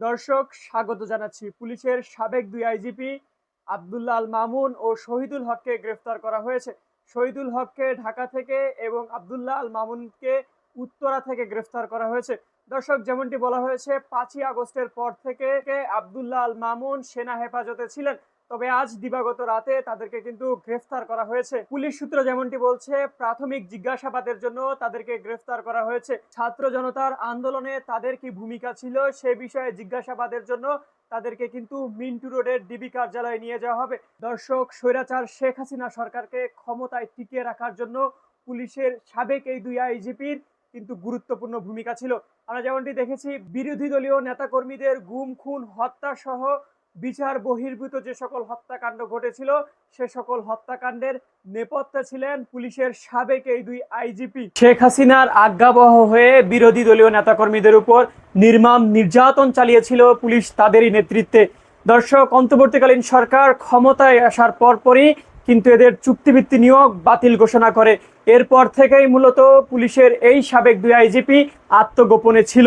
দর্শক, স্বাগত জানাচ্ছি পুলিশের সাবেক দুই আইজিপি আবদুল্লাহ আল মামুন ও শহীদুল হককে গ্রেফতার করা হয়েছে। শহীদুল হককে ঢাকা থেকে এবং আবদুল্লাহ আল মামুনকে উত্তরা থেকে গ্রেফতার করা হয়েছে। দর্শক, যেমনটি বলা হয়েছে, পাঁচই আগস্টের পর থেকে আবদুল্লাহ আল মামুন সেনা হেফাজতে ছিলেন। তবে আজ দিবাগত রাতে তাদেরকে কিন্তু গ্রেফতার করা হয়েছে। পুলিশ সূত্র যেমনটি বলছে, প্রাথমিক জিজ্ঞাসাবাদের জন্য তাদেরকে গ্রেফতার করা হয়েছে। ছাত্র জনতার আন্দোলনে তাদের কি ভূমিকা ছিল সে বিষয়ে জিজ্ঞাসাবাদের জন্য তাদেরকে কিন্তু মিন্টু রোডের ডিবি কার্যালয়ে নিয়ে যাওয়া হবে। দর্শক, স্বৈরাচার শেখ হাসিনা সরকারকে ক্ষমতায় টিকিয়ে রাখার জন্য পুলিশের সাবেক এই দুই আইজিপির কিন্তু গুরুত্বপূর্ণ ভূমিকা ছিল। আমরা যেমনটি দেখেছি, বিরোধী দলীয় নেতাকর্মীদের গুম, খুন, হত্যা সহ বিচার বহির্ভূত যে সকল হত্যাকাণ্ড ঘটেছিল, সে সকল হত্যাকাণ্ডের নেপথ্যে ছিলেন পুলিশের সাবেক এই দুই আইজিপি। শেখ হাসিনার আজ্ঞাবহ হয়ে বিরোধী দলীয় নেতাকর্মীদের উপর নির্মাম নির্যাতন চালিয়েছিল পুলিশ তাদেরই নেতৃত্বে। দর্শক, অন্তর্বর্তীকালীন সরকার ক্ষমতায় আসার পরপরই কিন্তু এদের চুক্তিভিত্তি নিয়োগ বাতিল ঘোষণা করে। এরপর থেকেই মূলত পুলিশের এই সাবেক দুই আইজিপি আত্মগোপনে ছিল।